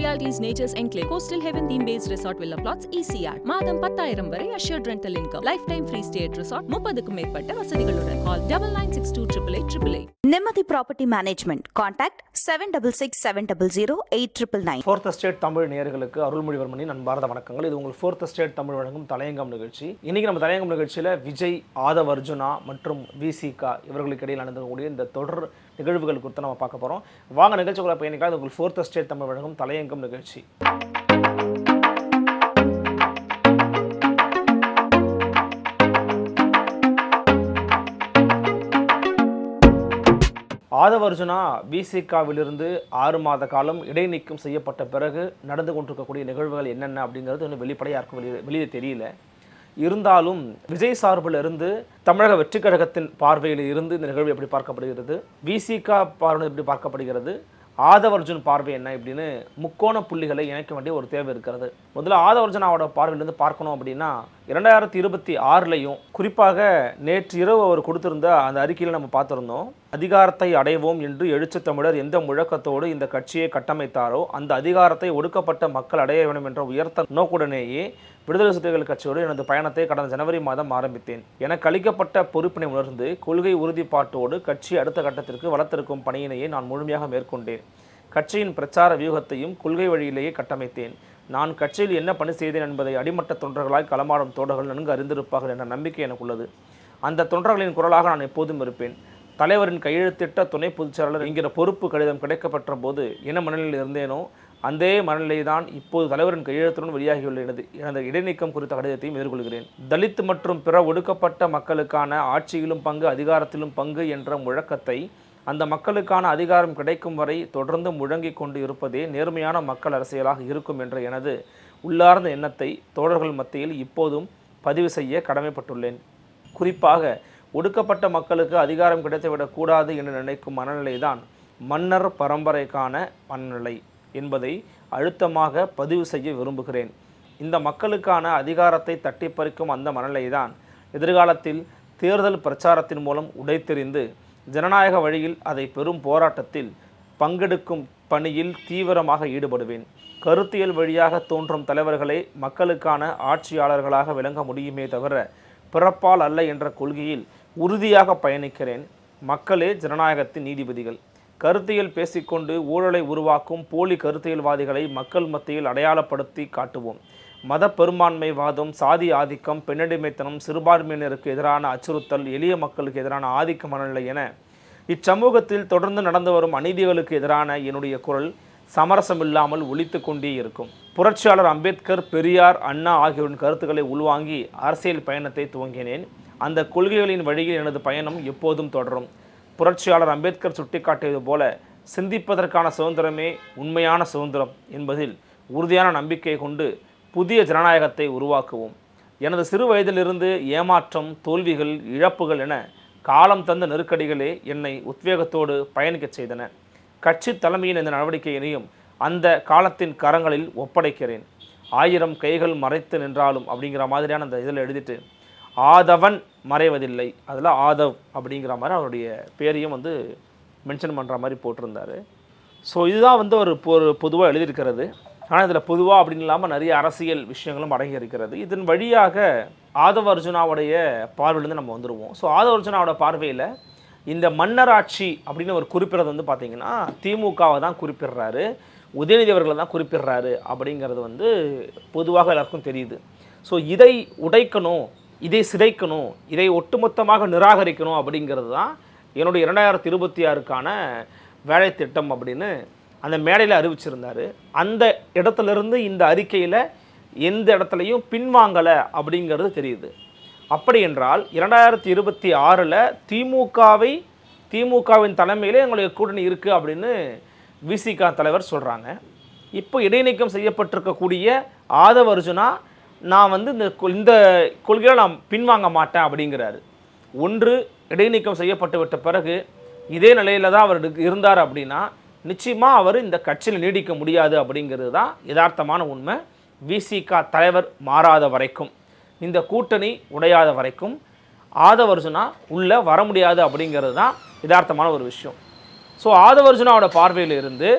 Realities Nature's Enclave, Coastal Heaven theme based resort villa plots, ECR. மாதம் பத்தாயிரம் வரை assured rental income. Lifetime free stay at resort, முப்பதுக்கும் மேற்பட்ட வசதிகளுடன். Call double nine six two triple eight triple eight. Nimmathi property management contact seven double six seven double zero eight triple nine fourth state Tamil நேயர்களுக்கு அருள்மொழிவர்மனின் அன்பார்ந்த வணக்கங்கள் இது உங்கள் fourth state Tamil வழங்கும் தலையங்கம் நிகழ்ச்சி இன்னைக்கு நம்ம தலையங்கம் நிகழ்ச்சியில் விஜய் ஆதவ் அர்ஜுனா மற்றும் விசிகா இவர்களுக்கு இடையில் நடந்தக்கூடிய இந்த தொடர் நிகழ்வுகள் குறித்து நம்ம பார்க்க போகிறோம் வாங்க நிகழ்ச்சிக்குள்ள பயணிக்காது உங்கள் ஃபோர்த் ஸ்டேட் தமிழ் வழங்கும் தலையங்கம் நிகழ்ச்சி. ஆதவர்ஜுனா பிசிகாவிலிருந்து விசிகாவிலிருந்து ஆறு மாத காலம் இடைநீக்கம் செய்யப்பட்ட பிறகு நடந்து கொண்டிருக்கக்கூடிய நிகழ்வுகள் என்னென்ன அப்படிங்கிறது இன்னும் வெளிப்படையாக வெளியே வெளியே தெரியல. இருந்தாலும் விஜய் சார்பில் இருந்து தமிழக வெற்றி கழகத்தின் பார்வையில் இருந்து இந்த நிகழ்வு எப்படி பார்க்கப்படுகிறது? விசிகா பார்வை எப்படி பார்க்கப்படுகிறது? ஆதவர்ஜுன் பார்வை என்ன இப்படின்னு முக்கோண புள்ளிகளை இணைக்க வேண்டிய ஒரு தேவை இருக்கிறது. முதல்ல ஆதவர்ஜுனாவோட அர்ஜுனாவோட பார்வையிலிருந்து பார்க்கணும் அப்படின்னா இரண்டாயிரத்தி இருபத்தி ஆறுலையும் குறிப்பாக நேற்று இரவு அவர் கொடுத்திருந்த அந்த அறிக்கையில் நம்ம பார்த்துருந்தோம். அதிகாரத்தை அடைவோம் என்று எழுச்சி தமிழர் எந்த முழக்கத்தோடு இந்த கட்சியை கட்டமைத்தாரோ அந்த அதிகாரத்தை ஒடுக்கப்பட்ட மக்கள் அடைய வேண்டும் என்ற உயர்த்த நோக்குடனேயே விடுதலை சிறுத்தைகள் கட்சியோடு எனது பயணத்தை கடந்த ஜனவரி மாதம் ஆரம்பித்தேன். எனக்கு அளிக்கப்பட்ட பொறுப்பினை உணர்ந்து கொள்கை உறுதிப்பாட்டோடு கட்சி அடுத்த கட்டத்திற்கு வளர்த்திருக்கும் பணியினையே நான் முழுமையாக மேற்கொண்டேன். கட்சியின் பிரச்சார வியூகத்தையும் கொள்கை வழியிலேயே கட்டமைத்தேன். நான் கட்சியில் என்ன பணி செய்தேன் என்பதை அடிமட்ட தொண்டர்களாய் களமாடும் தோடர்கள் நன்கு அறிந்திருப்பார்கள் என்ற நம்பிக்கை எனக்கு உள்ளது. அந்த தொண்டர்களின் குரலாக நான் எப்போதும் இருப்பேன். தலைவரின் கையெழுத்திட்ட துணை பொதுச்செயலாளர் என்கிற பொறுப்பு கடிதம் கிடைக்கப்பட்ட போது என்ன மனநிலையில் இருந்தேனோ அந்த மனநிலை தான் இப்போது தலைவரின் கையெழுத்துடன் வெளியாகியுள்ள எனது எனது இடைநீக்கம் குறித்த கடிதத்தையும் எதிர்கொள்கிறேன். தலித் மற்றும் பிற ஒடுக்கப்பட்ட மக்களுக்கான ஆட்சியிலும் பங்கு அதிகாரத்திலும் பங்கு என்ற முழக்கத்தை அந்த மக்களுக்கான அதிகாரம் கிடைக்கும் வரை தொடர்ந்து முழங்கிக் கொண்டு இருப்பதே நேர்மையான மக்கள் அரசியலாக இருக்கும் என்ற எனது உள்ளார்ந்த எண்ணத்தை தோழர்கள் மத்தியில் இப்போதும் பதிவு செய்ய கடமைப்பட்டுள்ளேன். குறிப்பாக ஒடுக்கப்பட்ட மக்களுக்கு அதிகாரம் கிடைத்துவிடக்கூடாது என்று நினைக்கும் மனநிலைதான் மன்னர் பரம்பரைக்கான மனநிலை என்பதை அழுத்தமாக பதிவு செய்ய விரும்புகிறேன். இந்த மக்களுக்கான அதிகாரத்தை தட்டி பறிக்கும் அந்த மனநிலைதான் எதிர்காலத்தில் தேர்தல் பிரச்சாரத்தின் மூலம் உடைத்தெறிந்து ஜனநாயக வழியில் அதை பெரும் போராட்டத்தில் பங்கெடுக்கும் பணியில் தீவிரமாக ஈடுபடுவேன். கருத்தியல் வழியாக தோன்றும் தலைவர்களை மக்களுக்கான ஆட்சியாளர்களாக விளங்க முடியுமே தவிர பிறப்பால் அல்ல என்ற கொள்கையில் உறுதியாக பயணிக்கிறேன். மக்களே ஜனநாயகத்தின் நீதிபதிகள் கருத்தியல் பேசிக்கொண்டு ஊழலை உருவாக்கும் போலி கருத்தியல்வாதிகளை மக்கள் மத்தியில் அடையாளப்படுத்தி காட்டுவோம். மத பெரும்பான்மைவாதம் சாதி ஆதிக்கம் பெண்ணடிமைத்தனம் சிறுபான்மையினருக்கு எதிரான அச்சுறுத்தல் எளிய மக்களுக்கு எதிரான ஆதிக்க மனநிலை என இச்சமூகத்தில் தொடர்ந்து நடந்து வரும் அநீதிகளுக்கு எதிரான என்னுடைய குரல் சமரசமில்லாமல் ஒழித்து கொண்டே இருக்கும். புரட்சியாளர் அம்பேத்கர் பெரியார் அண்ணா ஆகியோரின் கருத்துக்களை உள்வாங்கி அரசியல் பயணத்தை துவங்கினேன். அந்த கொள்கைகளின் வழியில் எனது பயணம் எப்போதும் தொடரும். புரட்சியாளர் அம்பேத்கர் சுட்டிக்காட்டியது போல சிந்திப்பதற்கான சுதந்திரமே உண்மையான சுதந்திரம் என்பதில் உறுதியான நம்பிக்கை கொண்டு புதிய ஜனநாயகத்தை உருவாக்குவோம். எனது சிறு வயதிலிருந்து ஏமாற்றம் தோல்விகள் இழப்புகள் என காலம் தந்த நெருக்கடிகளே என்னை உத்வேகத்தோடு பயணிக்கச் செய்தன. கட்சி தலைமையின் இந்த நடவடிக்கையினையும் அந்த காலத்தின் கரங்களில் ஒப்படைக்கிறேன். ஆயிரம் கைகள் மறைத்து நின்றாலும் அப்படிங்கிற மாதிரியான அந்த இதில் எழுதிட்டு ஆதவன் மறைவதில்லை. அதில் ஆதவ் அப்படிங்கிற மாதிரி அவருடைய பேரையும் வந்து மென்ஷன் பண்ணுற மாதிரி போட்டிருந்தாரு. ஸோ இதுதான் வந்து ஒரு பொ பொதுவாக எழுதியிருக்கிறது. ஆனால் இதில் பொதுவாக அப்படின்னு இல்லாமல் நிறைய அரசியல் விஷயங்களும் அடங்கி இருக்கிறது இதன் வழியாக ஆதவ அர்ஜுனாவுடைய பார்வையிலேருந்து நம்ம வந்துடுவோம் ஸோ ஆதவ அர்ஜுனாவோட பார்வையில் இந்த மன்னராட்சி அப்படின்னு ஒரு குறிப்பிடுறது வந்து பார்த்திங்கன்னா திமுகவை தான் குறிப்பிடுறாரு. உதயநிதி அவர்களை தான் குறிப்பிடுறாரு அப்படிங்கிறது வந்து பொதுவாக எல்லாருக்கும் தெரியுது. ஸோ இதை உடைக்கணும் இதை சிதைக்கணும் இதை ஒட்டுமொத்தமாக நிராகரிக்கணும் அப்படிங்கிறது தான் என்னுடைய இரண்டாயிரத்தி இருபத்தி ஆறுக்கான வேலை திட்டம் அப்படின்னு அந்த மேடையில் அறிவிச்சிருந்தார். அந்த இடத்துலேருந்து இந்த அறிக்கையில் எந்த இடத்துலையும் பின்வாங்கலை அப்படிங்கிறது தெரியுது. அப்படி என்றால் இரண்டாயிரத்தி இருபத்தி ஆறில் திமுகவை திமுகவின் தலைமையில் எங்களுடைய கூட்டணி இருக்குது அப்படின்னு விசிகா தலைவர் சொல்கிறாங்க இப்போ இடைநீக்கம் செய்யப்பட்டிருக்கக்கூடிய ஆதவ அர்ஜுனா நான் வந்து இந்த இந்த கொள்கையில் நான் பின்வாங்க மாட்டேன் அப்படிங்கிறாரு. ஒன்று இடைநீக்கம் செய்யப்பட்டு விட்ட பிறகு இதே நிலையில் தான் அவர் இருந்தார் அப்படின்னா நிச்சயமாக அவர் இந்த கட்சியில் நீடிக்க முடியாது அப்படிங்கிறது தான் யதார்த்தமான உண்மை. விசிகா தலைவர் மாறாத வரைக்கும் இந்த கூட்டணி உடையாத வரைக்கும் ஆதவர்ஜுனா உள்ளே வர முடியாது அப்படிங்கிறது தான் யதார்த்தமான ஒரு விஷயம். ஸோ ஆதவர்ஜுனாவோட பார்வையில் இருந்து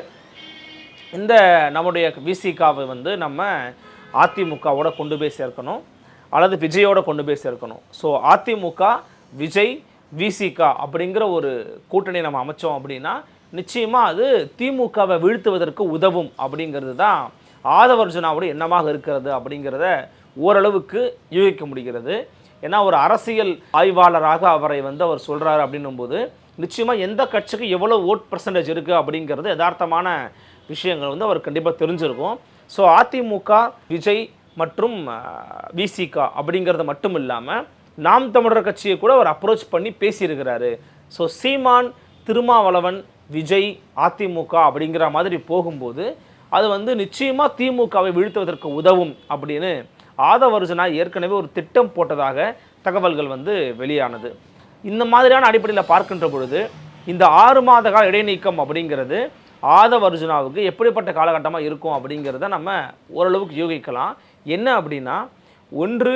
இந்த நம்முடைய விசிகாவை வந்து நம்ம அதிமுகவோட கொண்டு போய் சேர்க்கணும் அல்லது விஜயோட கொண்டு போய் சேர்க்கணும். ஸோ அதிமுக விஜய் விசிகா அப்படிங்கிற ஒரு கூட்டணி நம்ம அமைச்சோம் அப்படின்னா நிச்சயமாக அது திமுகவை வீழ்த்துவதற்கு உதவும் அப்படிங்கிறது தான் ஆதவர்ஜுனாவோட எண்ணமாக இருக்கிறது அப்படிங்கிறத ஓரளவுக்கு யூகிக்க முடிகிறது. ஏன்னா ஒரு அரசியல் ஆய்வாளராக அவரை வந்து அவர் சொல்கிறாரு அப்படின்னும்போது நிச்சயமாக எந்த கட்சிக்கு எவ்வளோ ஓட் பர்சன்டேஜ் இருக்குது அப்படிங்கிறது யதார்த்தமான விஷயங்கள் வந்து அவர் கண்டிப்பாக தெரிஞ்சிருக்கும். ஸோ அதிமுக விஜய் மற்றும் விசிகா அப்படிங்கிறது மட்டும் இல்லாமல் நாம் தமிழர் கட்சியை கூட அவர் அப்ரோச் பண்ணி பேசியிருக்கிறாரு. ஸோ சீமான் திருமாவளவன் விஜய் அதிமுக அப்படிங்கிற மாதிரி போகும்போது அது வந்து நிச்சயமாக திமுகவை வீழ்த்துவதற்கு உதவும் அப்படின்னு ஆதவர்ஜனா ஏற்கனவே ஒரு திட்டம் போட்டதாக தகவல்கள் வந்து வெளியானது. இந்த மாதிரியான அடிப்படையில் பார்க்கின்ற பொழுது இந்த ஆறு மாத கால இடைநீக்கம் அப்படிங்கிறது ஆதவர்ஜுனாவுக்கு எப்படிப்பட்ட காலகட்டமாக இருக்கும் அப்படிங்கிறத நம்ம ஓரளவுக்கு யூகிக்கலாம். என்ன அப்படின்னா ஒன்று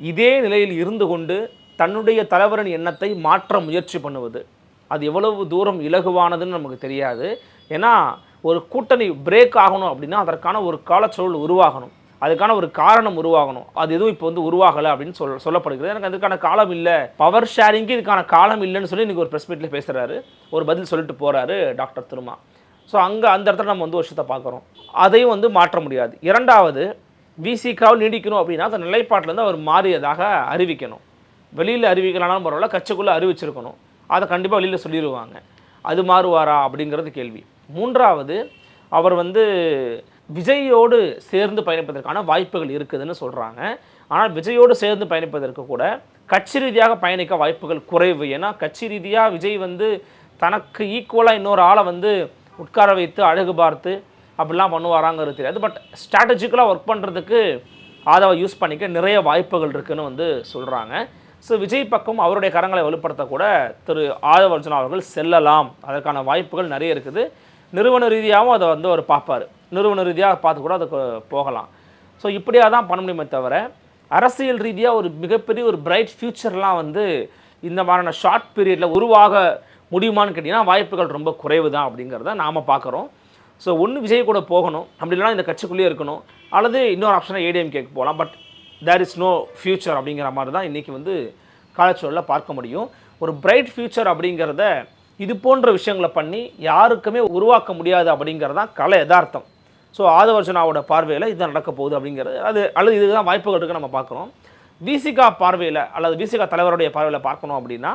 இதே நிலையில் இருந்து கொண்டு தன்னுடைய தலைவரின் எண்ணத்தை மாற்ற முயற்சி பண்ணுவது. அது எவ்வளவு தூரம் இலகுவானதுன்னு நமக்கு தெரியாது. ஏன்னா ஒரு கூட்டணி பிரேக் ஆகணும் அப்படின்னா அதற்கான ஒரு காலச்சூழல் உருவாகணும். அதுக்கான ஒரு காரணம் உருவாகணும். அது எதுவும் இப்போ வந்து உருவாகலை அப்படின்னு சொல் சொல்லப்படுகிறது. எனக்கு அதுக்கான காலம் இல்லை. பவர் ஷேரிங்க்கு இதுக்கான காலம் இல்லைன்னு சொல்லி இன்றைக்கி ஒரு ப்ரெஸ் மீட்டில் பேசுகிறாரு ஒரு பதில் சொல்லிட்டு போகிறாரு டாக்டர் திருமா. ஸோ அங்கே அந்த இடத்துல நம்ம வந்து வருஷத்தை விஷயத்தை பார்க்குறோம். அதையும் வந்து மாற்ற முடியாது. இரண்டாவது விசிகாவில் நீடிக்கணும் அப்படின்னா அந்த நிலைப்பாட்டிலேருந்து அவர் மாறியதாக அறிவிக்கணும். வெளியில் அறிவிக்கலாம்னாலும் பரவாயில்ல கட்சிக்குள்ளே அறிவிச்சிருக்கணும். அதை கண்டிப்பாக வெளியில் சொல்லிடுவாங்க அது மாறுவாரா அப்படிங்கிறது கேள்வி. மூன்றாவது அவர் வந்து விஜயோடு சேர்ந்து பயணிப்பதற்கான வாய்ப்புகள் இருக்குதுன்னு சொல்கிறாங்க ஆனால் விஜயோடு சேர்ந்து பயணிப்பதற்கு கூட கட்சி ரீதியாக பயணிக்க வாய்ப்புகள் குறைவு. ஏன்னா கட்சி ரீதியாக விஜய் வந்து தனக்கு ஈக்குவலாக இன்னொரு ஆளை வந்து உட்கார வைத்து அழகு பார்த்து அப்படிலாம் பண்ணுவாராங்கிறது தெரியாது. பட் ஸ்ட்ராட்டஜிக்கலாக ஒர்க் பண்ணுறதுக்கு ஆதவ யூஸ் பண்ணிக்க நிறைய வாய்ப்புகள் இருக்குதுன்னு வந்து சொல்கிறாங்க ஸோ விஜய் பக்கம் அவருடைய கரங்களை வலுப்படுத்தக்கூட திரு ஆதவர்ஜுனா அவர்கள் செல்லலாம். அதற்கான வாய்ப்புகள் நிறைய இருக்குது. நிறுவன ரீதியாகவும் அதை வந்து அவர் பார்ப்பார். நிறுவன ரீதியாக பார்த்து கூட அதுக்கு போகலாம். ஸோ இப்படியாக தான் பண்ண முடியுமே தவிர அரசியல் ரீதியாக ஒரு மிகப்பெரிய ஒரு பிரைட் ஃப்யூச்சர்லாம் வந்து இந்த மாதிரியான ஷார்ட் பீரியடில் உருவாக முடியுமான்னு கேட்டிங்கன்னா வாய்ப்புகள் ரொம்ப குறைவு தான் அப்படிங்கிறத நாம் பார்க்குறோம் ஸோ ஒன்று விஜய் கூட போகணும். அப்படி இல்லைனா இந்த கட்சிக்குள்ளேயே இருக்கணும். அல்லது இன்னொரு ஆப்ஷனாக ஏடிஎம் கேக்கு போகலாம். But there is no future அப்படிங்கிற மாதிரி தான் இன்றைக்கி வந்து காலச்சூழலில் பார்க்க முடியும். ஒரு பிரைட் ஃப்யூச்சர் அப்படிங்கிறத இது போன்ற விஷயங்களை பண்ணி யாருக்குமே உருவாக்க முடியாது அப்படிங்கிறது தான் கலை யதார்த்தம். ஸோ ஆதவர்ஜனாவோட பார்வையில் இதுதான் நடக்க போகுது அப்படிங்கிறது. அது அல்லது இதுதான் வாய்ப்புகள் இருக்குன்னு நம்ம பார்க்குறோம். விசிகா பார்வையில் அல்லது விசிகா தலைவருடைய பார்வையில் பார்க்கணும் அப்படின்னா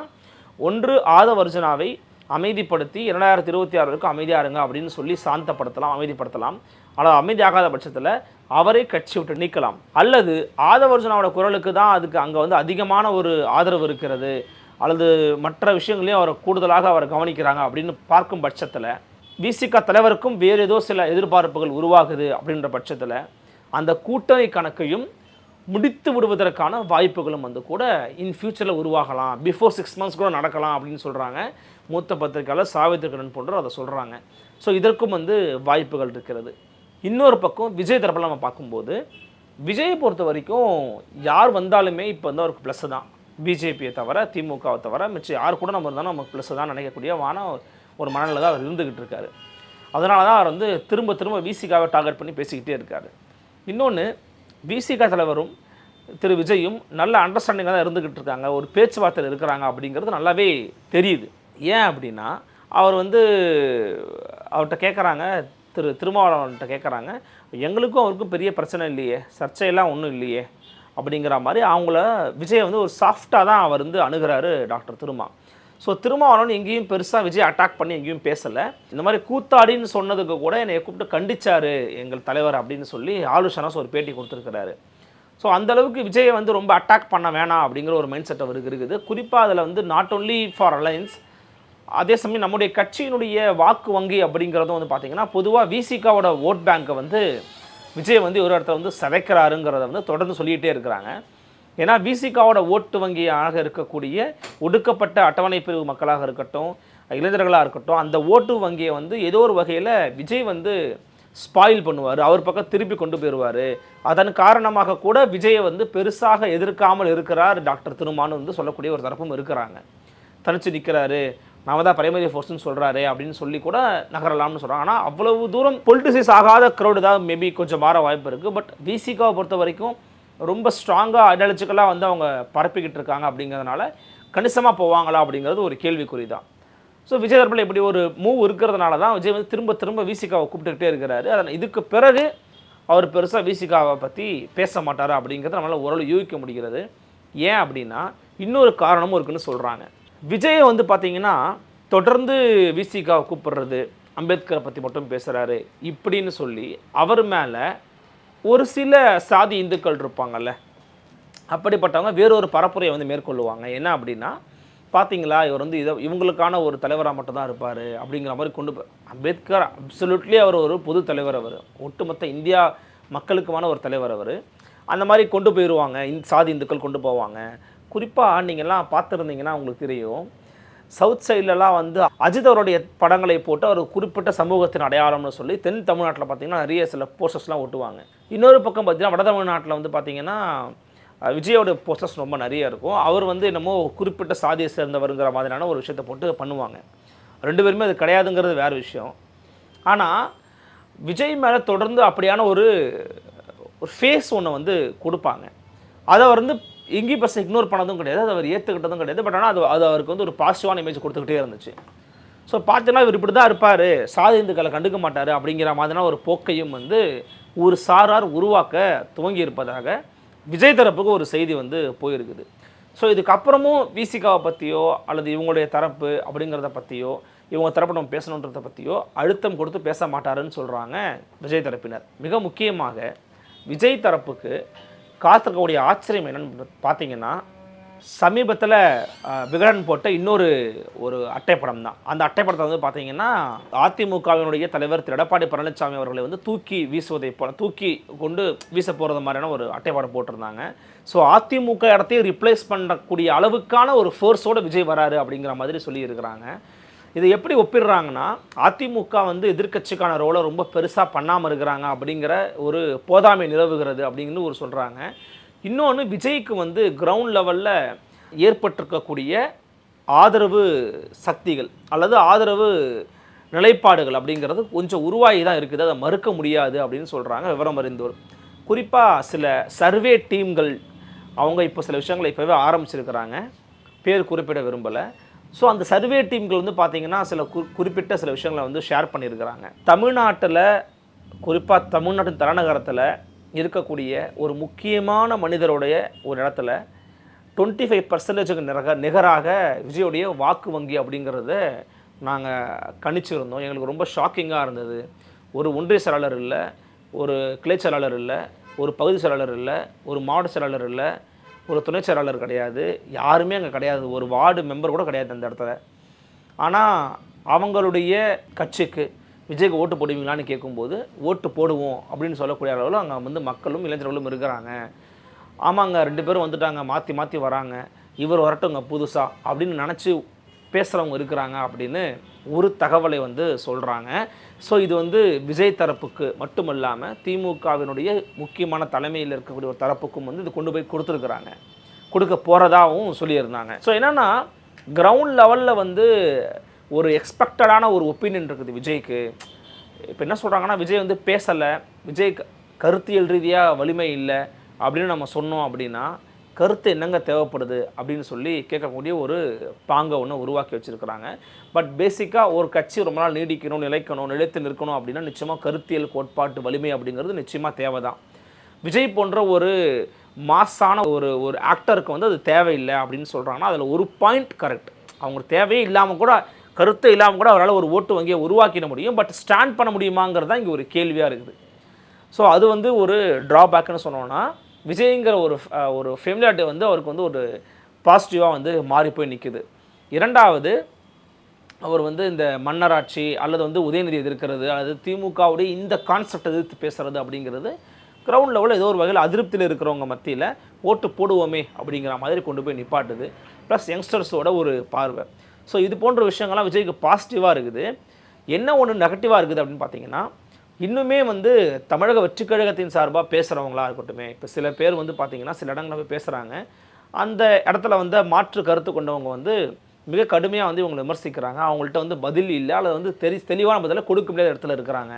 ஒன்று ஆதவர்ஜனாவை அமைதிப்படுத்தி இரண்டாயிரத்தி இருபத்தி ஆறு வரைக்கும் அமைதியாக இருங்க அப்படின்னு சொல்லி சாந்தப்படுத்தலாம் அமைதிப்படுத்தலாம். ஆனால் அமைதியாகாத பட்சத்தில் அவரை கட்சி விட்டு நீக்கலாம். அல்லது ஆதவர்ஜனாவோட குரலுக்கு தான் அதுக்கு அங்கே வந்து அதிகமான ஒரு ஆதரவு இருக்கிறது. அல்லது மற்ற விஷயங்களையும் அவரை கூடுதலாக அவரை கவனிக்கிறாங்க அப்படின்னு பார்க்கும் பட்சத்தில் விசிக தலைவருக்கும் வேறு ஏதோ சில எதிர்பார்ப்புகள் உருவாகுது அப்படின்ற பட்சத்தில் அந்த கூட்டணி கணக்கையும் முடித்து விடுவதற்கான வாய்ப்புகளும் வந்து கூட இன் ஃபியூச்சரில் உருவாகலாம். பிஃபோர் சிக்ஸ் மந்த்ஸ் கூட நடக்கலாம் அப்படின்னு சொல்கிறாங்க மூத்த பத்திரிகையாளர் சாவித்ரி கண்ணன் போன்றோர் அதை சொல்கிறாங்க ஸோ இதற்கும் வந்து வாய்ப்புகள் இருக்கிறது. இன்னொரு பக்கம் விஜய் தரப்பில் நம்ம பார்க்கும்போது விஜயை பொறுத்த வரைக்கும் யார் வந்தாலுமே இப்போ வந்து அவருக்கு ப்ளஸ் தான். பிஜேபியை தவிர திமுகவை தவிர மிச்சம் யார் கூட நம்ம இருந்தாலும் நமக்கு ப்ளஸ் தான் நினைக்கக்கூடிய வான ஒரு மனநிலை தான் அவர் இருந்துக்கிட்டு இருக்காரு. அதனால தான் அவர் வந்து திரும்ப திரும்ப விசிகாவை டார்கெட் பண்ணி பேசிக்கிட்டே இருக்காரு. இன்னொன்று விசிகா தலைவரும் திரு விஜயும் நல்ல அண்டர்ஸ்டாண்டிங்காக தான் இருந்துக்கிட்டு இருக்காங்க. ஒரு பேச்சுவார்த்தையில் இருக்கிறாங்க அப்படிங்கிறது நல்லாவே தெரியுது. ஏன் அப்படின்னா அவர் வந்து அவர்கிட்ட கேட்குறாங்க திரு திருமாவளவன்கிட்ட கேட்குறாங்க எங்களுக்கும் அவருக்கும் பெரிய பிரச்சனை இல்லையே சர்ச்சையெல்லாம் ஒன்றும் இல்லையே அப்படிங்கிற மாதிரி அவங்கள விஜயை வந்து ஒரு சாஃப்டாக தான் அவர் வந்து அணுகிறாரு டாக்டர் திருமா. ஸோ திருமாவளவன் எங்கேயும் பெருசாக விஜய் அட்டாக் பண்ணி எங்கேயும் பேசலை. இந்த மாதிரி கூத்தாடின்னு சொன்னதுக்கு கூட என்னை கூப்பிட்டு கண்டிச்சாரு எங்கள் தலைவர் அப்படின்னு சொல்லி ஆலோசனாஸ் ஒரு பேட்டி கொடுத்துருக்கிறாரு. ஸோ அந்தளவுக்கு விஜயை வந்து ரொம்ப அட்டாக் பண்ண வேணாம் அப்படிங்கிற ஒரு மைண்ட் செட் அவருக்கு இருக்குது. குறிப்பாக அதில் வந்து நாட் ஒன்லி ஃபார் அலையன்ஸ் அதே சமயம் நம்முடைய கட்சியினுடைய வாக்கு வங்கி அப்படிங்கிறதும் வந்து பார்த்திங்கன்னா பொதுவாக விசிகாவோட ஓட் பேங்க்கை வந்து விஜய் வந்து ஒரு இடத்துல வந்து சிதைக்கிறாருங்கிறத வந்து தொடர்ந்து சொல்லிகிட்டே இருக்கிறாங்க. ஏன்னா விசிகாவோட ஓட்டு வங்கியாக இருக்கக்கூடிய ஒடுக்கப்பட்ட அட்டவணை பிரிவு மக்களாக இருக்கட்டும் இளைஞர்களாக இருக்கட்டும் அந்த ஓட்டு வங்கியை வந்து ஏதோ ஒரு வகையில் விஜய் வந்து ஸ்பாயில் பண்ணுவார். அவர் பக்கம் திருப்பி கொண்டு போயிடுவார். அதன் காரணமாக கூட விஜயை வந்து பெருசாக எதிர்க்காமல் இருக்கிறார் டாக்டர் திருமான்னு வந்து சொல்லக்கூடிய ஒரு தரப்பும் இருக்கிறாங்க. தனிச்சு நிற்கிறாரு நாம தான் பிரைமரி ஃபோர்ஸ்னு சொல்கிறாரு அப்படின்னு சொல்லி கூட நகரலாம்னு சொல்கிறாங்க ஆனால் அவ்வளவு தூரம் பொலிட்டிசைஸ் ஆகாத க்ரௌடு தான் மேபி கொஞ்சம் மாற வாய்ப்பு இருக்குது பட் விசிகாவை பொறுத்த வரைக்கும் ரொம்ப ஸ்ட்ராங்காக ஐடியாலஜிக்கலாக வந்து அவங்க பரப்பிக்கிட்டு இருக்காங்க அப்படிங்கிறதுனால கணிசமாக போவாங்களா அப்படிங்கிறது ஒரு கேள்விக்குறி தான் ஸோ விஜய் தரப்பில் இப்படி ஒரு மூவ் இருக்கிறதுனால தான் விஜய் வந்து திரும்ப திரும்ப விசிகாவை கூப்பிட்டுக்கிட்டே இருக்கிறாரு. அதனால் இதுக்கு பிறகு அவர் பெருசாக விசிகாவை பற்றி பேச மாட்டார் அப்படிங்கிறத நம்மளால் ஓரளவு யூகிக்க முடிகிறது. ஏன் அப்படின்னா இன்னொரு காரணமும் இருக்குன்னு சொல்கிறாங்க விஜயை வந்து பார்த்தீங்கன்னா தொடர்ந்து விசிகாவை கூப்பிடுறது அம்பேத்கரை பற்றி மட்டும் பேசுகிறாரு இப்படின்னு சொல்லி அவர் மேலே ஒரு சில சாதி இந்துக்கள் இருப்பாங்கல்ல அப்படிப்பட்டவங்க வேறொரு பரப்புரையை வந்து மேற்கொள்ளுவாங்க. என்ன அப்படின்னா பார்த்தீங்களா இவர் வந்து இதை இவங்களுக்கான ஒரு தலைவராக மட்டும்தான் இருப்பார் அப்படிங்கிற மாதிரி கொண்டு அம்பேத்கர் அப்சல்யூட்லி அவர் ஒரு பொது தலைவர் அவர். ஒட்டுமொத்த இந்தியா மக்களுக்குமான ஒரு தலைவர் அவர். அந்த மாதிரி கொண்டு போயிடுவாங்க இந்த சாதி இந்துக்கள் கொண்டு போவாங்க. குறிப்பாக நீங்கள்லாம் பார்த்துருந்தீங்கன்னா உங்களுக்கு தெரியும் சவுத் சைட்லலாம் வந்து அஜித் அவருடைய படங்களை போட்டு அவர் குறிப்பிட்ட சமூகத்தின் அடையாளம்னு சொல்லி தென் தமிழ்நாட்டில் பார்த்தீங்கன்னா நிறைய சில போஸ்டர்ஸ்லாம் ஒட்டுவாங்க. இன்னொரு பக்கம் பார்த்தீங்கன்னா வட தமிழ்நாட்டில் வந்து பார்த்தீங்கன்னா அஹ், விஜயோட போஸ்டர்ஸ் ரொம்ப நிறைய இருக்கும். அவர் வந்து என்னமோ குறிப்பிட்ட சாதியை சேர்ந்தவருங்கிற மாதிரியான ஒரு விஷயத்தை போட்டு பண்ணுவாங்க. ரெண்டு பேருமே அது கிடையாதுங்கிறது வேறு விஷயம். ஆனால் விஜய் மேலே தொடர்ந்து அப்படியான ஒரு ஒரு ஃபேஸ் ஒன்று வந்து கொடுப்பாங்க. அதை வந்து எங்கேயும் பஸ் இக்னோர் பண்ணதும் கிடையாது அதை அவர் ஏற்றுக்கிட்டதும் கிடையாது. பட் ஆனால் அது அது அவருக்கு வந்து ஒரு பாசிட்டிவான இமேஜ் கொடுத்துக்கிட்டே இருந்துச்சு. ஸோ பார்த்தீங்கன்னா இவர் இப்படி தான் இருப்பார். சாதி இந்துக்களை கண்டுக்க மாட்டார் அப்படிங்கிற மாதிரினா ஒரு போக்கையும் வந்து ஒரு சாரார் உருவாக்க துவங்கி இருப்பதாக விஜய் தரப்புக்கு ஒரு செய்தி வந்து போயிருக்குது. ஸோ இதுக்கப்புறமும் விசிகாவை பற்றியோ அல்லது இவங்களுடைய தரப்பு அப்படிங்கிறத பற்றியோ இவங்க தரப்பு நம்ம பேசணுன்றதை பற்றியோ அழுத்தம் கொடுத்து பேச மாட்டாருன்னு சொல்கிறாங்க விஜய் தரப்பினர். மிக முக்கியமாக விஜய் தரப்புக்கு காத்திருக்கக்கூடிய ஆச்சரியம் என்னென்னு பார்த்தீங்கன்னா சமீபத்தில் விகடன் போட்ட இன்னொரு ஒரு அட்டைப்படம் தான். அந்த அட்டைப்படத்தை வந்து பார்த்தீங்கன்னா அதிமுகவினுடைய தலைவர் திரு. எடப்பாடி பழனிசாமி அவர்களை வந்து தூக்கி வீசுவதை போல தூக்கி கொண்டு வீச போகிறது மாதிரியான ஒரு அட்டைப்படம் போட்டிருந்தாங்க. ஸோ அதிமுக இடத்தையும் ரிப்ளேஸ் பண்ணக்கூடிய அளவுக்கான ஒரு ஃபோர்ஸோட விஜய் வராரு அப்படிங்கிற மாதிரி சொல்லியிருக்கிறாங்க. இதை எப்படி ஒப்பிடுறாங்கன்னா அதிமுக வந்து எதிர்க்கட்சிக்கான ரோலை ரொம்ப பெருசாக பண்ணாமல் இருக்கிறாங்க அப்படிங்கிற ஒரு போதாமை நிலவுகிறது அப்படின்னு ஒரு சொல்கிறாங்க இன்னொன்று விஜய்க்கு வந்து கிரவுண்ட் லெவலில் ஏற்பட்டிருக்கக்கூடிய ஆதரவு சக்திகள் அல்லது ஆதரவு நிலைப்பாடுகள் அப்படிங்கிறது கொஞ்சம் உருவாகி தான் இருக்குது. அதை மறுக்க முடியாது அப்படின்னு சொல்கிறாங்க விவரம் அறிந்தோர். குறிப்பாக சில சர்வே டீம்கள் அவங்க இப்போ சில விஷயங்களை இப்போவே ஆரம்பிச்சிருக்கிறாங்க. பேர் குறிப்பிட விரும்பலை. ஸோ அந்த சர்வே டீம்கள் வந்து பார்த்தீங்கன்னா சில குறி குறிப்பிட்ட சில விஷயங்களை வந்து ஷேர் பண்ணியிருக்கிறாங்க தமிழ்நாட்டில் குறிப்பாக தமிழ்நாட்டின் தலைநகரத்தில் இருக்கக்கூடிய ஒரு முக்கியமான மனிதருடைய ஒரு இடத்துல டுவெண்ட்டி ஃபைவ் பர்சன்டேஜுக்கு நிகர நிகராக விஜயோடைய வாக்கு வங்கி அப்படிங்கிறத நாங்கள் கணிச்சிருந்தோம். எங்களுக்கு ரொம்ப ஷாக்கிங்காக இருந்தது. ஒரு ஒன்றிய செயலாளர் இல்லை ஒரு கிளை செயலாளர் இல்லை ஒரு பகுதி செயலாளர் இல்லை ஒரு மாவட்ட செயலாளர் இல்லை ஒரு துணை செயலாளர் கிடையாது யாருமே அங்கே கிடையாது. ஒரு வார்டு மெம்பர் கூட கிடையாது அந்த இடத்துல. ஆனால் அவங்களுடைய கட்சிக்கு விஜய்க்கு ஓட்டு போடுவீங்களான்னு கேட்கும்போது ஓட்டு போடுவோம் அப்படின்னு சொல்லக்கூடிய அளவில் அங்கே வந்து மக்களும் இளைஞர்களும் இருக்கிறாங்க. ஆமாங்க ரெண்டு பேரும் வந்துட்டாங்க மாற்றி மாற்றி வராங்க. இவர் வரட்டுங்க புதுசாக அப்படின்னு நினச்சி பேசுகிறவங்க இருக்கிறாங்க அப்படின்னு ஒரு தகவலை வந்து சொல்கிறாங்க ஸோ இது வந்து விஜய் தரப்புக்கு மட்டுமல்லாமல் திமுகவினுடைய முக்கியமான தலைமையில் இருக்கக்கூடிய ஒரு தரப்புக்கும் வந்து இது கொண்டு போய் கொடுத்துருக்குறாங்க. கொடுக்க போகிறதாகவும் சொல்லியிருந்தாங்க. ஸோ என்னென்னா கிரவுண்ட் லெவலில் வந்து ஒரு எக்ஸ்பெக்டடான ஒரு ஒப்பீனியன் இருக்குது விஜய்க்கு. இப்போ என்ன சொல்கிறாங்கன்னா விஜய் வந்து பேசலை விஜய் கருத்தியல் ரீதியாக வலிமை இல்லை அப்படின்னு நம்ம சொன்னோம் அப்படின்னா கருத்து என்னங்க தேவைப்படுது அப்படின்னு சொல்லி கேட்கக்கூடிய ஒரு பாங்கை ஒன்று உருவாக்கி வச்சுருக்கிறாங்க. பட் பேசிக்காக ஒரு கட்சி ரொம்ப நாள் நீடிக்கணும் நிலைக்கணும் நிலைத்து நிற்கணும் அப்படின்னா நிச்சயமாக கருத்தியல் கோட்பாட்டு வலிமை அப்படிங்கிறது நிச்சயமாக தேவை தான் விஜய் போன்ற ஒரு மாஸான ஒரு ஒரு ஆக்டருக்கு வந்து அது தேவையில்லை அப்படின்னு சொல்கிறாங்கன்னா அதில் ஒரு பாயிண்ட் கரெக்ட் அவங்களுக்கு தேவையே இல்லாமல் கூட கருத்து இல்லாமல் கூட அவரால் ஒரு ஓட்டு வங்கியை உருவாக்கிட முடியும். பட் ஸ்டாண்ட் பண்ண முடியுமாங்கிறது தான் இங்கே ஒரு கேள்வியாக இருக்குது. ஸோ அது வந்து ஒரு ட்ராபேக்குன்னு சொன்னோன்னா விஜய்ங்கிற ஒரு ஒரு ஃபெமிலியாரிட்டி வந்து அவருக்கு வந்து ஒரு பாசிட்டிவாக வந்து மாறி போய் நிற்குது இரண்டாவது அவர் வந்து இந்த மன்னராட்சி அல்லது வந்து உதயநிதி எதிர்க்கிறது அல்லது திமுகவுடைய இந்த கான்செப்ட் எதிர்த்து பேசுகிறது அப்படிங்கிறது கிரவுண்ட் லெவலில் ஏதோ ஒரு வகையில் அதிருப்தியில் இருக்கிறவங்க மத்தியில் ஓட்டு போடுவோமே அப்படிங்கிற மாதிரி கொண்டு போய் நிப்பாட்டுது. ப்ளஸ் யங்ஸ்டர்ஸோட ஒரு பார்வை. ஸோ இது போன்ற விஷயங்கள்லாம் விஜய்க்கு பாசிட்டிவாக இருக்குது. என்ன ஒன்று நெகட்டிவாக இருக்குது அப்படின்னு பார்த்தீங்கன்னா இன்னுமே வந்து தமிழக வெற்றிக் கழகத்தின் சார்பாக பேசுகிறவங்களா இருக்கட்டுமே. இப்போ சில பேர் வந்து பார்த்திங்கன்னா சில இடங்களில் போய் பேசுகிறாங்க அந்த இடத்துல வந்து மாற்று கருத்து கொண்டவங்க வந்து மிக கடுமையாக வந்து இவங்களை விமர்சிக்கிறாங்க. அவங்கள்ட்ட வந்து பதில் இல்லை. அல்லது வந்து தெரி தெளிவான பதிலை கொடுக்க முடியாத இடத்துல இருக்கிறாங்க.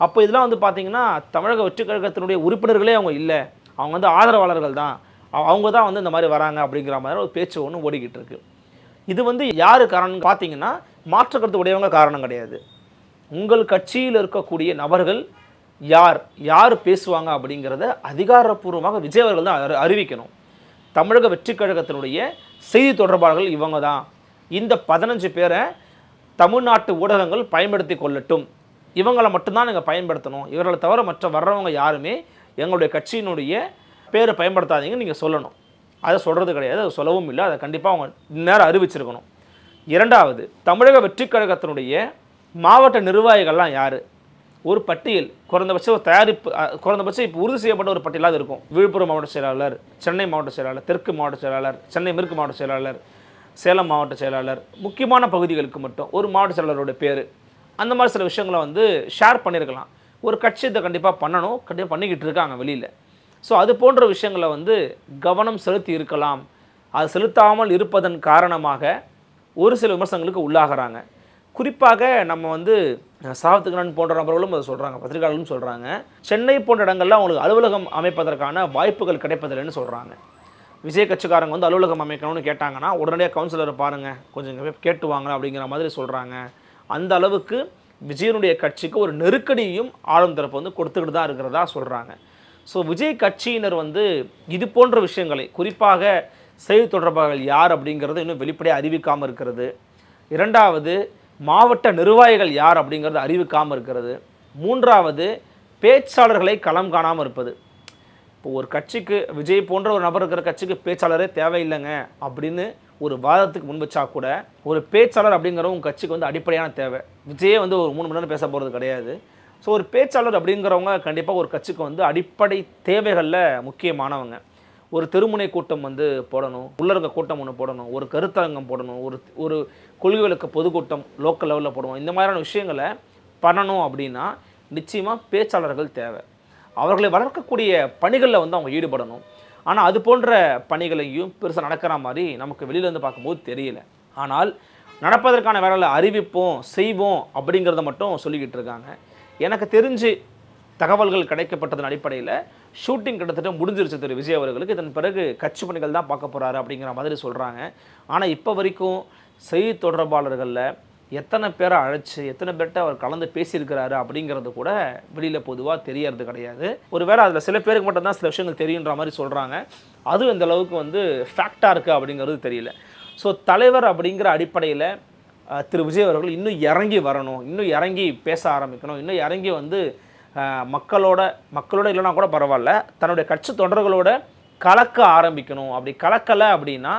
அப்போ இதெல்லாம் வந்து பார்த்திங்கன்னா தமிழக வெற்றிக் கழகத்தினுடைய உறுப்பினர்களே அவங்க இல்லை. அவங்க வந்து ஆதரவாளர்கள் தான். அவங்க தான் வந்து இந்த மாதிரி வராங்க அப்படிங்கிற மாதிரி ஒரு பேச்சு ஒன்று ஓடிக்கிட்டு இருக்கு. இது வந்து யார் காரணம் பார்த்தீங்கன்னா மாற்று கருத்து உடையவங்க காரணம் கிடையாது. உங்கள் கட்சியில் இருக்கக்கூடிய நபர்கள் யார் யார் பேசுவாங்க அப்படிங்கிறத அதிகாரப்பூர்வமாக விஜய் அவர்கள் தான் அறி- அறிவிக்கணும். தமிழக வெற்றி கழகத்தினுடைய செய்தி தொடர்பாளர்கள் இவங்க தான். இந்த பதினஞ்சு பேரை தமிழ்நாட்டு ஊடகங்கள் பயன்படுத்தி கொள்ளட்டும். இவங்களை மட்டும்தான் நீங்கள் பயன்படுத்தணும். இவர்களை தவிர மற்ற வர்றவங்க யாருமே எங்களுடைய கட்சியினுடைய பேரை பயன்படுத்தாதீங்கன்னு நீங்கள் சொல்லணும். அதை சொல்கிறது கிடையாது அது சொல்லவும் இல்லை. அதை கண்டிப்பாக அவங்க இந்நேரம் அறிவிச்சிருக்கணும். இரண்டாவது தமிழக வெற்றி கழகத்தினுடைய மாவட்ட நிர்வாகிகள்லாம் யார்? ஒரு பட்டியல் குறைந்தபட்சம் ஒரு தயாரிப்பு குறைந்தபட்சம் இப்போ உறுதி செய்யப்பட்ட ஒரு பட்டியலாக இருக்கும். விழுப்புரம் மாவட்ட செயலாளர் சென்னை மாவட்ட செயலாளர் தெற்கு மாவட்ட செயலாளர் சென்னை மேற்கு மாவட்ட செயலாளர் சேலம் மாவட்ட செயலாளர் முக்கியமான பகுதிகளுக்கு மட்டும் ஒரு மாவட்ட செயலாளரோட பேர். அந்த மாதிரி சில விஷயங்களை வந்து ஷேர் பண்ணியிருக்கலாம் ஒரு கட்சி இதை கண்டிப்பாக பண்ணணும் கண்டிப்பாக பண்ணிக்கிட்டு இருக்காங்க வெளியில். ஸோ அது போன்ற விஷயங்களை வந்து கவனம் செலுத்தி இருக்கலாம். அது செலுத்தாமல் இருப்பதன் காரணமாக ஒரு சில விமர்சனங்களுக்கு உள்ளாகிறாங்க. குறிப்பாக நம்ம வந்து சாவத்துக்கணன் போன்ற நபர்களும் அதை சொல்கிறாங்க பத்திரிகையாளர்களும் சொல்கிறாங்க சென்னை போன்ற இடங்களில் அவங்களுக்கு அலுவலகம் அமைப்பதற்கான வாய்ப்புகள் கிடைப்பதில்லைன்னு சொல்கிறாங்க விஜய் கட்சிக்காரங்க வந்து அலுவலகம் அமைக்கணும்னு கேட்டாங்கன்னா உடனடியாக கவுன்சிலரை பாருங்கள் கொஞ்சம் கேட்டு வாங்க அப்படிங்கிற மாதிரி சொல்கிறாங்க அந்த அளவுக்கு விஜயனுடைய கட்சிக்கு ஒரு நெருக்கடியும் ஆளும் தரப்பு வந்து கொடுத்துக்கிட்டு தான் இருக்கிறதா சொல்கிறாங்க ஸோ விஜய் கட்சியினர் வந்து இது போன்ற விஷயங்களை குறிப்பாக செய்தி தொடர்பாளர்கள் யார் அப்படிங்கிறது இன்னும் வெளிப்படையாக அறிவிக்காமல் இருக்கிறது. இரண்டாவது மாவட்ட நிர்வாகிகள் யார் அப்படிங்கிறது அறிவிக்காமல் இருக்கிறது. மூன்றாவது பேச்சாளர்களை களம் காணாமல் இருப்பது. இப்போ ஒரு கட்சிக்கு விஜய் போன்ற ஒரு நபர் இருக்கிற கட்சிக்கு பேச்சாளரே தேவையில்லைங்க அப்படின்னு ஒரு வாதத்துக்கு முன்வச்சா கூட ஒரு பேச்சாளர் அப்படிங்கிற உங்கள் கட்சிக்கு வந்து அடிப்படையான தேவை. விஜயே வந்து ஒரு மூணு மணி நேரம் பேச போகிறது கிடையாது. ஸோ ஒரு பேச்சாளர் அப்படிங்கிறவங்க கண்டிப்பாக ஒரு கட்சிக்கு வந்து அடிப்படை தேவைகளில் முக்கியமானவங்க. ஒரு தெருமுனை கூட்டம் வந்து போடணும் உள்ளரங்க கூட்டம் ஒன்று போடணும் ஒரு கருத்தரங்கம் போடணும் ஒரு ஒரு கொள்கை விளக்க பொதுக்கூட்டம் லோக்கல் லெவலில் போடணும். இந்த மாதிரியான விஷயங்களை பண்ணணும் அப்படின்னா நிச்சயமாக பேச்சாளர்கள் தேவை. அவர்களை வளர்க்கக்கூடிய பணிகளில் வந்து அவங்க ஈடுபடணும். ஆனால் அது போன்ற பணிகளையும் பெருசாக நடக்கிற மாதிரி நமக்கு வெளியில இருந்து பார்க்கும்போது தெரியல. ஆனால் நடப்பதற்கான வேலைகளை அறிவிப்போம் செய்வோம் அப்படிங்கிறத மட்டும் சொல்லிக்கிட்டு இருக்காங்க. எனக்கு தெரிஞ்சு தகவல்கள் கிடைக்கப்பட்டதன் அடிப்படையில் ஷூட்டிங் கிட்டத்தட்ட முடிஞ்சிருச்சு திரு விஜய் அவர்களுக்கு. இதன் பிறகு கட்சி பணிகள் தான் பார்க்க போகிறாரு அப்படிங்கிற மாதிரி சொல்கிறாங்க ஆனால் இப்போ வரைக்கும் செய்தி தொடர்பாளர்களில் எத்தனை பேரை அழைச்சு எத்தனை பேர்கிட்ட அவர் கலந்து பேசியிருக்கிறாரு அப்படிங்கிறது கூட வெளியில் பொதுவாக தெரியறது கிடையாது. ஒருவேளை அதில் சில பேருக்கு மட்டும்தான் சில விஷயங்கள் தெரியுன்ற மாதிரி சொல்கிறாங்க அதுவும் இந்த அளவுக்கு வந்து ஃபேக்டாக இருக்குது அப்படிங்கிறது தெரியல. ஸோ தலைவர் அப்படிங்கிற அடிப்படையில் திரு விஜய் அவர்கள் இன்னும் இறங்கி வரணும். இன்னும் இறங்கி பேச ஆரம்பிக்கணும். இன்னும் இறங்கி வந்து மக்களோட மக்களோட இல்லைனா கூட பரவாயில்ல. தன்னுடைய கட்சி தொடர்களோட கலக்க ஆரம்பிக்கணும். அப்படி கலக்கலை அப்படின்னா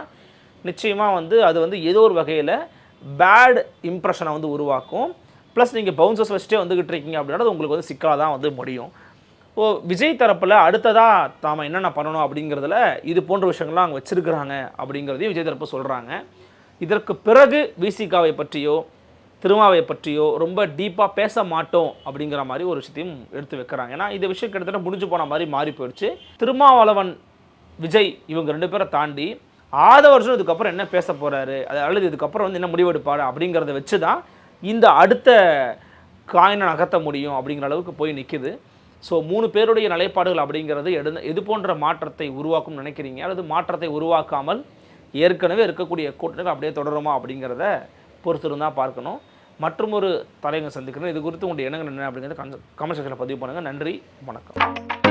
நிச்சயமாக வந்து அது வந்து ஏதோ ஒரு வகையில் பேட் இம்ப்ரெஷனை வந்து உருவாக்கும். ப்ளஸ் நீங்கள் பவுன்சர்ஸ் வச்சுட்டே வந்துக்கிட்டு இருக்கீங்க அப்படின்னா உங்களுக்கு வந்து சிக்கலாக தான் வந்து முடியும். ஓ விஜய் தரப்பில் அடுத்ததாக தாம என்னென்ன பண்ணணும் அப்படிங்கிறதுல இது போன்ற விஷயங்கள்லாம் அங்கே வச்சுருக்கிறாங்க அப்படிங்கிறதையும் விஜய் தரப்பு சொல்கிறாங்க இதற்கு பிறகு விசிகாவை பற்றியோ திருமாவை பற்றியோ ரொம்ப டீப்பாக பேச மாட்டோம் அப்படிங்கிற மாதிரி ஒரு விஷயத்தையும் எடுத்து வைக்கிறாங்க. ஏன்னா இந்த விஷயம் கிட்டத்தட்ட முடிஞ்சு போன மாதிரி மாறி போயிடுச்சு. திருமாவளவன் விஜய் இவங்க ரெண்டு பேரை தாண்டி ஆதவர்ஷம் இதுக்கப்புறம் என்ன பேச போகிறாரு அது அல்லது இதுக்கப்புறம் வந்து என்ன முடிவெடுப்பார் அப்படிங்கிறத வச்சு தான் இந்த அடுத்த காயினை நகர்த்த முடியும் அப்படிங்கிற அளவுக்கு போய் நிற்கிது ஸோ மூணு பேருடைய நிலைப்பாடுகள் அப்படிங்கிறது எடு எது போன்ற மாற்றத்தை உருவாக்கும் நினைக்கிறீங்க? அல்லது மாற்றத்தை உருவாக்காமல் ஏற்கனவே இருக்கக்கூடிய கூட்டங்கள் அப்படியே தொடருமா அப்படிங்கிறத பொறுத்திருந்தால் பார்க்கணும். மற்றும் ஒரு தலைவங்க சந்திக்கிறேன். இது குறித்து உங்களுடைய எண்ணங்கள் என்ன அப்படிங்கிறத கமெண்ட் செக்ஷனில் பதிவு பண்ணுங்கள் நன்றி. வணக்கம்.